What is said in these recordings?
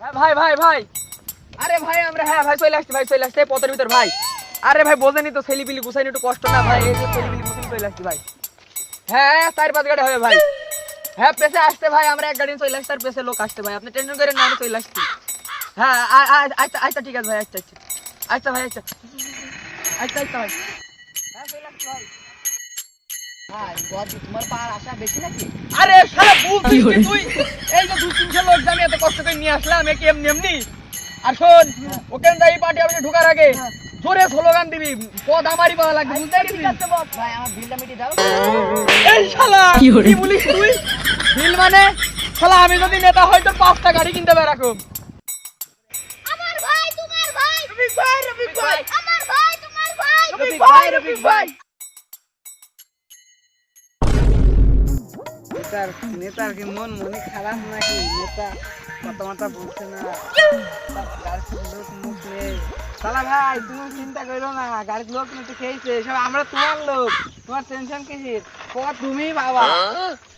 হ্যাঁ ভাই আরে ভাই, আমরা হ্যাঁ ভাই, চলে আসছি, ভাই, চলে আসছি। পথের ভিতর, ভাই। আরে ভাই বোঝেনি তো, ছেলিপিলি গুছাইনি একটু কষ্ট না, ভাই। চলে আসছি, ভাই। হ্যাঁ চার পাঁচ গাড়ি হবে, ভাই। হ্যাঁ পেছে আসতে ভাই, আমরা এক গাড়ি চলে আসছি আর পেছে লোক আসতে ভাই। আপনি টেনশন চলে আসছি। হ্যাঁ আচ্ছা আচ্ছা ঠিক আছে, ভাই আচ্ছা আচ্ছা। আচ্ছা ভাই আচ্ছা। আচ্ছা আচ্ছা ভাই। হ্যাঁ চলে আসছি, ভাই ভাই বদি তোমার পার আশা বেশি নাকি আরে শালা বুঝছিস তুই এই যে দুই তিনশো লোক যে আমি এত কষ্ট করে নিয়ে আসলাম একে এমনি এমনি? আর শোন ওখানে যাই পার্টি আপনি ঢোকার আগে। জোরে স্লোগান দিবি পদ আমারই পাওয়া লাগবে বুঝতে পারছিস ভাই আমার বিলটা মিটিয়ে দাও। এই শালা কি বলিস তুই? বিল মানে? শালা আমি যদি নেতা হয় তোর পাঁচটা গাড়ি কিনতে পারে আমার ভাই তোমার ভাই। রফিক ভাই রফিক ভাই। আমার ভাই তোমার ভাই। রফিক ভাই রফিক ভাই। নেতার নেতার কি মন মনে খারাপ নাকি? নেতা কথা মাথা বলছে না। গাড়ির লোক মুখ। নেই শালা ভাই তুমি চিন্তা করো না গাড়ির লোক নিতে খেয়েছে। সব আমরা তোমার লোক। তোমার টেনশন কিসের? ক তুমি বাবা।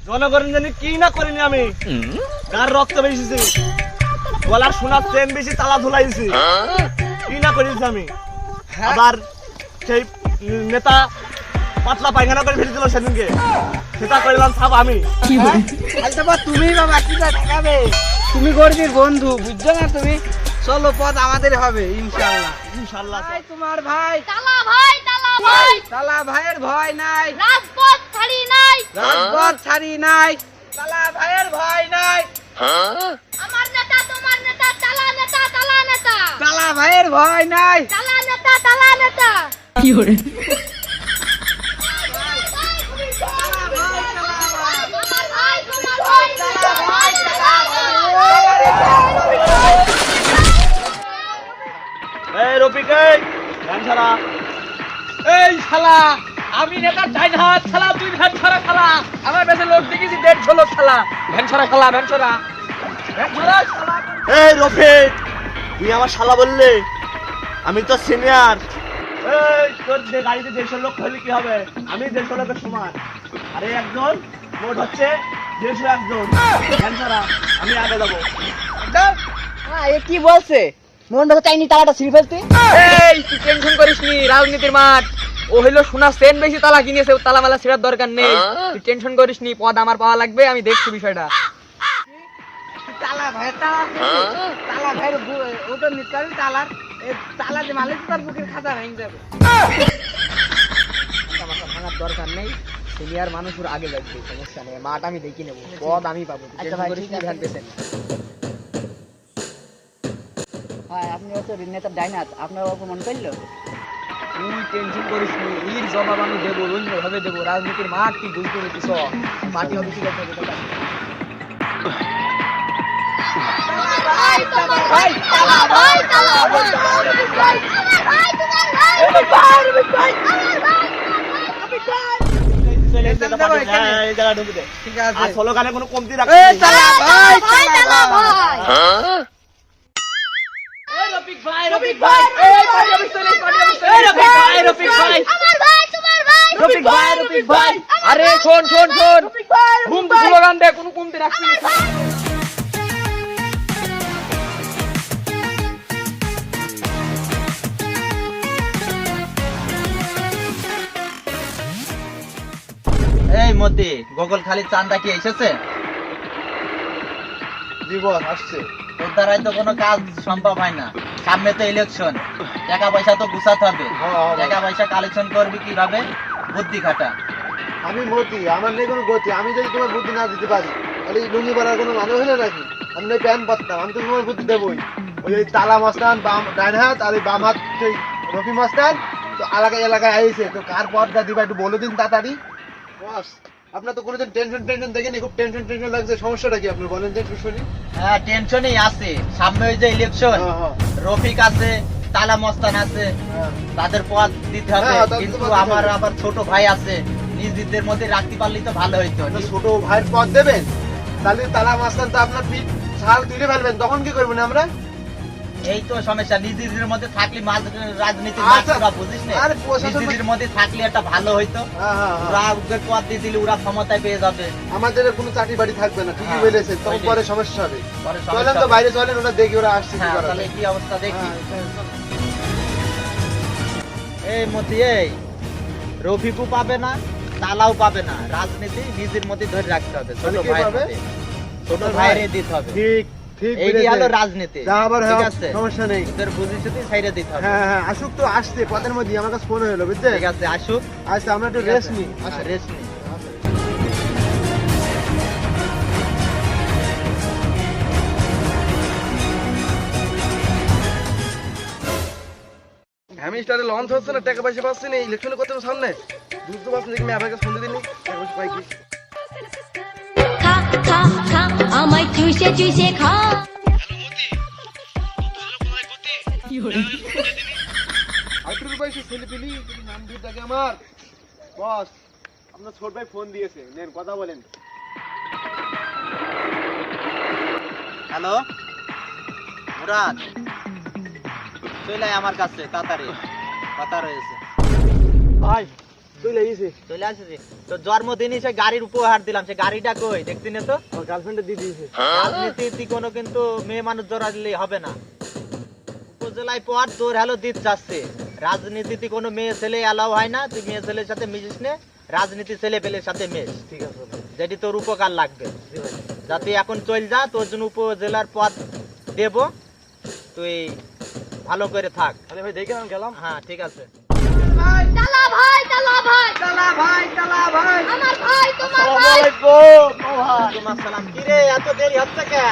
জনগণ জানি কি না করিনি আমি? কার রক্ত বেশিছি গলার সোনার চেন বেশি তালা ধুলাইছি। কি না করেছি আমি? আবার সেই নেতা পাতলা পায়খানা করে ফেলেছিল সেদিনকে। সেটা করলাম সব আমি। আলটা বা তুমি বাবা কি দেখাবে? তুমি গরিবের বন্ধু বুঝছ না তুমি? চলো পথ আমাদের হবে ইনশাল্লাহ ইনশাল্লাহ ভাই তোমার ভাই। তালা ভাই তালা ভাই। তালা ভাইয়ের ভয় নাই। রাজপথ ছাড়ি নাই। রাজপথ ছাড়ি নাই। তালা ভাইয়ের ভয় নাই। আমার নেতা তোমার নেতা তালা নেতা তালা নেতা। তালা ভাইয়ের ভয় নাই। তালা নেতা তালা নেতা। আমার শালা আমি নেতা যাই না শালা তুই ভ্যান ছড়া শালা আমার কাছে লোক দেখেছি দেড়শো লোক শালা ভ্যান ছড়া শালা ভ্যান ছড়া। ভ্যান এই রফিক তুই আমার শালা বললে? আমি তো সিনিয়র এই তোর যে গাড়িতে দেড়শো লোক হলে কি হবে? আমি দেড়শো লোকের সমান। আরে একজন মোট হচ্ছে দেড়শো একজন। ধ্যান ছাড়া আমি আগে যাব। এ কি বলছে? মন চাইনি ছিঁড়ে ফেলতে? এই তুই টেনশন করিস নি রাজনীতির মাঠ। ও হইল সোনা সেন বেশি তালা কিনেছে তালা মালা ছেড়ার দরকার নেই। তুই টেনশন করিস নি পদ আমার পাওয়া লাগবে আমি দেখছি বিষয়টা। তালা ভাই তালা তালা ভাই ওটা নিতে তালার তালা যে মালিক তার বুকের খাতা ভেঙে যাবে। ভাঙার দরকার নেই সিনিয়র মানুষ ওর আগে যাচ্ছে সমস্যা নেই মাঠ আমি দেখি নেব পদ আমি পাবো তুই আচ্ছা ভাই, ঠিক আছে। ভ্যান আপনি হচ্ছে নেতার ডাইনাত আপনার অপমান করল? তুই টেনশন করিস নি এর জবাব আমি দেবো অন্যভাবে দেবো রাজনীতির মাঠ তুই বুঝতে পেরেছিস পার্টি অফিসে ঢুকে দে ঠিক আছে। কোনো কমতি তালা ভাই ভাই ভাই রফিক ভাই রফিক ভাই এই রফিক ভাই রফিক ভাই আমার ভাই তোমার ভাই রফিক ভাই রফিক ভাই আরে শোন শোন শোন ঘুম স্লোগান দে কোনো কমতি রাখবি না এই মতি গোগল খালি চান্দা কি এসেছে জীবন আসছে। তোর দ্বারাই তো কোনো কাজ সম্ভব হয় না। সামনে তো ইলেকশন টাকা পয়সা তো গুছাতে হবে। হ্যাঁ। টাকা পয়সা কালেকশন করবি কীভাবে? বুদ্ধি খাটা। আমি মতি আমার নেই কোনো গতি। আমি যদি তোমার বুদ্ধি না দিতে পারি তাহলে লুঙ্গি পরার কোনো মানে হলো নাকি? আমি নয় প্যান্ট পাততাম আমি তো তোমার বুদ্ধি দেবই। ওই তালা মাস্তান বাম ডান হাত আর ওই বাম হাত সেই রফি মাস্তান তো এলাকায় এলাকায় আইছে। তো কার পথটা দিবা একটু বলে দিন তাড়াতাড়ি। বস আপনার তো কোনোদিন টেনশন টেনশন দেখেনি খুব টেনশন টেনশন লাগছে। সমস্যাটা কি আপনি বলেন যে একটু শুনি। হ্যাঁ টেনশনই আছে। সামনে ওই যে ইলেকশন হ্যাঁ, হ্যাঁ। রফিক আছে তালা মস্তান আছে। হ্যাঁ। তাদের পথ দিতে হবে। কিন্তু আমার আবার ছোট ভাই আছে। নিজদের মধ্যে রাখতে পারলেই তো ভালো হইতো। ছোট ভাইয়ের পথ দেবেন তাহলে তালা মাস্তান তো আপনার পিঠ ছাল তুলে ফেলবেন। তখন কি করবেন আমরা? এই তো সমস্যা। নিজেদের মধ্যে থাকলে রাজনীতি আচ্ছা। বুঝিস না। নিজেদের মধ্যে থাকলে একটা ভালো হইতো। হ্যাঁ হ্যাঁ হ্যাঁ। ওরা ওদের পদ দিয়ে দিলে ওরা ক্ষমতায় পেয়ে যাবে। আমাদের কোনো চাকরি বাড়ি থাকবে না ঠিকই বলেছে তখন পরে সমস্যা হবে। চলেন তো বাইরে চলেন ওরা দেখি ওরা আসছে তাহলে কি অবস্থা দেখি। এই মতি এই। রফিকও পাবে না তালাও পাবে না। রাজনীতি নিজের মধ্যে ধরে রাখতে হবে। ছোট ভাই ছোট ভাইরে দিতে হবে। ঠিক। ঠিক এইটি হলো রাজনীতি। যা আবার ঠিক হোক, আছে। সমস্যা নেই। তোদের বুঝিস সাইডে দিতে হবে। হ্যাঁ হ্যাঁ আসুক তো আসছে পথের মধ্যে আমার কাছে ফোন হলো বুঝছে ঠিক আছে আসুক। আচ্ছা আমরা একটু রেস্ট নিই। আসো রেস্ট নি হ্যামিস্টারে লঞ্চ হচ্ছে না টাকা পয়সা পাচ্ছি না ইলেকশনে কত সামনে? বুঝতে পারছি না আমি আবার ফোন দিইনি টাকা পয়সা পাই কি? চুষে চুষে খা। আঠারো বয়সে ছেলে পেলি নাম দিয়ে থাকে আমার বস আপনার ছোট ভাই ফোন দিয়েছে নেন কথা বলেন হ্যালো? মুরাদ। চলে আয় আমার কাছে তাড়াতাড়ি। কথা রয়েছে। ভাই চলে তো গাড়ির উপহার দিলাম। সে গাড়িটা কই? দেখছি না তো। আমার গার্লফ্রেন্ডে দিয়ে দিয়েছে রাজনীতি কোনো কিন্তু মেয়ে মানুষ হবে না। উপজেলায় পদ তোর হ্যালো দিত যাচ্ছে। রাজনীতিতে কোনো মেয়ে ছেলে অ্যালাউ হয় না। তুই মেয়ে ছেলের সাথে মিশিস নে। রাজনীতি ছেলে পেলের সাথে মেশ। ঠিক আছে যেটি তোর উপকার লাগবে। যাতে এখন চল যা তোর জন্য উপজেলার পদ দেব। তুই ভালো করে থাক। তাহলে ভাই দেখে গেলাম। হ্যাঁ ঠিক আছে। ভাই! ভাই ভাই। আমার ভাই তোমার ভাই। ওয়ালাইকুম আসসালাম। কি রে এত দেরি হচ্ছে কে?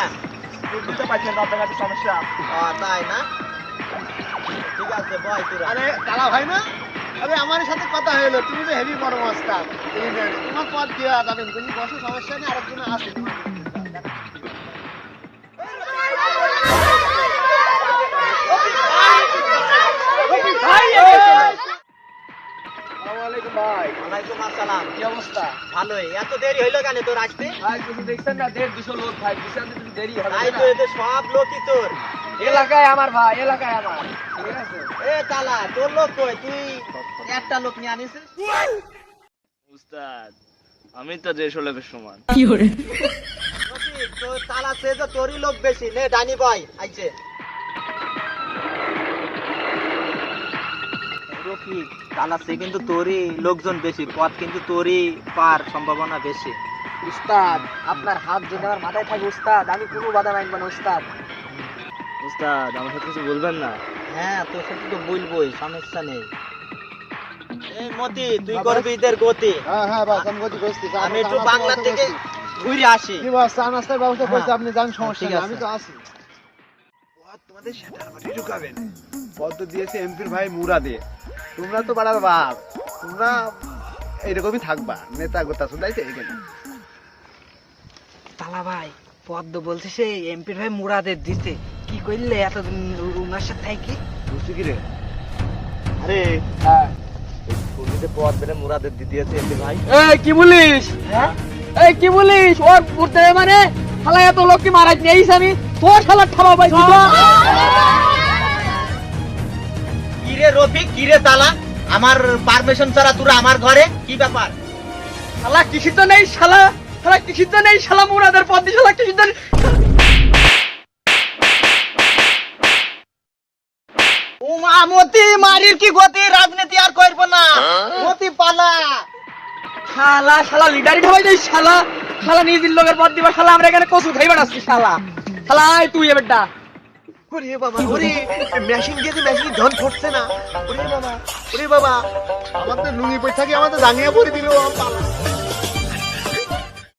বুঝতে পারছেন আপনার কাছে সমস্যা। ও তাই না? ঠিক আছে তোরা। আরে কালা ভাই না? আরে আমার সাথে কথা হলো তুমি তো হেভি বড় মাস্টার তোমার পথ দেওয়া যাবেন। তুমি বসো সমস্যা নেই আরেকজন আছে ভাই। ওয়ালাইকুম আসসালাম কি অবস্থা? ভালোই। এত দেরি হইল কেন তোর আসতে? ভাই কিছু দেখছেন না দেড় দুশো লোক ভাই দুশো আনতে দেরি হবে তাই তো এতে সব লোকই তোর। এলাকায় আমার ভাই এলাকায় আমার। ঠিক আছে? এ তালা তোর লোক কই? তুই একটা লোক নিয়ে আনিস উস্তাদ আমি তো দেড়শো লোকের সমান। তোর তালা সে তো তোরই লোক বেশি। নে ডানি বয় আইছে। রফিক তালা কিন্তু তোরই লোকজন বেশি পথ কিন্তু তোরই পার সম্ভাবনা বেশি। উস্তাদ আপনার হাত যদি আমার মাথায় থাকে উস্তাদ আমি কোনো বাধা মানব না উস্তাদ। উস্তাদ আমার সাথে কিছু বলবেন না? হ্যাঁ তোর সাথে তো বলবোই সমস্যা নেই। এই মতি তুই করবি ঈদের গতি। হ্যাঁ হ্যাঁ বাস আমি গতি করছি আমি একটু বাংলা থেকে ঘুরে আসি। কি বাস চা নাস্তার ব্যবস্থা করছি হ্যাঁ। আপনি যান সমস্যা নেই আছে। আমি তো আসি। তোমাদের সেটার মাটি ঢুকাবেন? পদ দিয়েছে এমপির ভাই মুরাদে। তোমরা তো পাড়ার বাপ। তোমরা এরকমই থাকবা। নেতা গোতা শুধাই তো এখানে। তালা ভাই পদ্ম বলছে সে এমপির ভাই মুরাদের দিতে কি করলে এতদিন উনার সাথে থাকি বুঝছি কি রে? আরে হ্যাঁ। পথ বেড়ে মুরাদের দিতে আছে এমনি ভাই। এই কি বলিস? হ্যাঁ? এই কি বলিস? ওর করতে মানে শালা এত লোক কি মারাই আমি তোর শালা ঠাবা ভাই কিরে রফিক কিরে তালা? আমার পারমিশন ছাড়া তোরা আমার ঘরে? কি ব্যাপার? শালা কৃষি তো নেই শালা? শালা কৃষি তো নেই শালা মুরাদের পদ শালা কৃষি তো নেই উমা মতি মারির কি গতি? রাজনীতি আর করব না। মতি পালা। শালা শালা লিডারি ঠাবাই দেই শালা। শালা নিজের লোকের পথ দিবা, শালা, আমরা এখানে কচু খাইবা আসছি শালা। শালা, আয় তুই এবারটা ওরে বাবা, ওরে মেশিন দিয়ে মেশিন ধন ফুটছে না। ওরে বাবা ওরে বাবা আমার তো লুঙ্গি পয়সা কি আমার তো দাঙ্গিয়ে পড়ে দিল